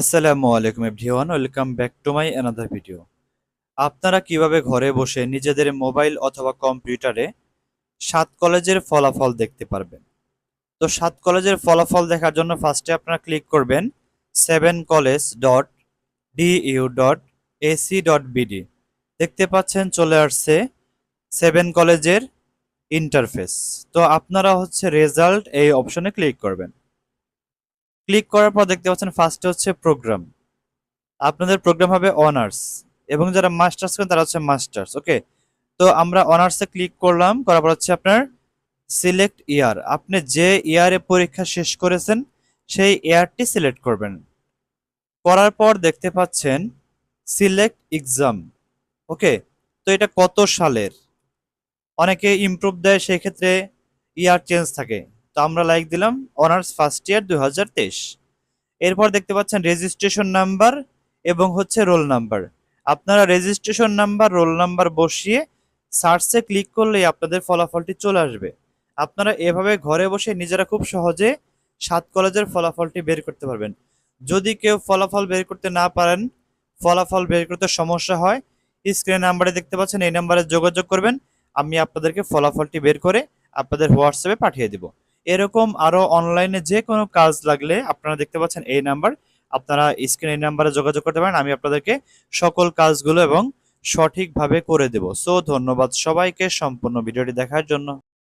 আসসালামু আলাইকুম everyone, welcome back to my another video. আপনারা কীভাবে ঘরে বসে নিজেদের মোবাইল অথবা কম্পিউটারে সাত কলেজের ফলাফল দেখতে পারবেন? তো সাত কলেজের ফলাফল দেখার জন্য ফার্স্টে আপনারা ক্লিক করবেন seven college dot DU dot AC dot BD দেখতে পাচ্ছেন চলে আসছে সেভেন কলেজের ইন্টারফেস তো আপনারা হচ্ছে রেজাল্ট এই অপশনে ক্লিক করবেন। ক্লিক করার পর দেখতে পাচ্ছেন ফার্স্টে হচ্ছে প্রোগ্রাম আপনাদের প্রোগ্রাম হবে অনার্স এবং যারা মাস্টার্স করেন তারা হচ্ছে মাস্টার্স ওকে তো আমরা অনার্সে ক্লিক করলাম, করার পর হচ্ছে আপনার সিলেক্ট ইয়ার আপনি যে ইয়ারে পরীক্ষা শেষ করেছেন, সেই ইয়ারটি সিলেক্ট করবেন। করার পর দেখতে পাচ্ছেন সিলেক্ট এক্সাম ওকে তো এটা কত সালের? অনেকে ইমপ্রুভ দেয়, সেই ক্ষেত্রে ইয়ার চেঞ্জ থাকে। তো আমরা লাইক দিলাম অনার্স ফার্স্ট ইয়ার দুই হাজার তেইশ। এরপর দেখতে পাচ্ছেন রেজিস্ট্রেশন নাম্বার এবং হচ্ছে রোল নাম্বার আপনারা রেজিস্ট্রেশন নাম্বার রোল নাম্বার বসিয়ে সার্চে ক্লিক করলেই আপনাদের ফলাফলটি চলে আসবে। আপনারা এভাবে ঘরে বসে নিজেরা খুব সহজে সাত কলেজের ফলাফলটি বের করতে পারবেন। যদি কেউ ফলাফল বের করতে না পারেন, ফলাফল বের করতে সমস্যা হয় স্ক্রিন নাম্বারে দেখতে পাচ্ছেন এই নাম্বারে যোগাযোগ করবেন। আমি আপনাদেরকে ফলাফলটি বের করে আপনাদের হোয়াটসঅ্যাপে পাঠিয়ে দিব। এরকম আরও অনলাইনে যে কোনো কাজ লাগলে আপনারা দেখতে পাচ্ছেন এই নাম্বার আপনারা স্ক্রিন এই নাম্বারে যোগাযোগ করতে পারেন, আমি আপনাদেরকে সকল কাজগুলো এবং সঠিকভাবে করে দেব। সো ধন্যবাদ সবাইকে সম্পূর্ণ ভিডিওটি দেখার জন্য।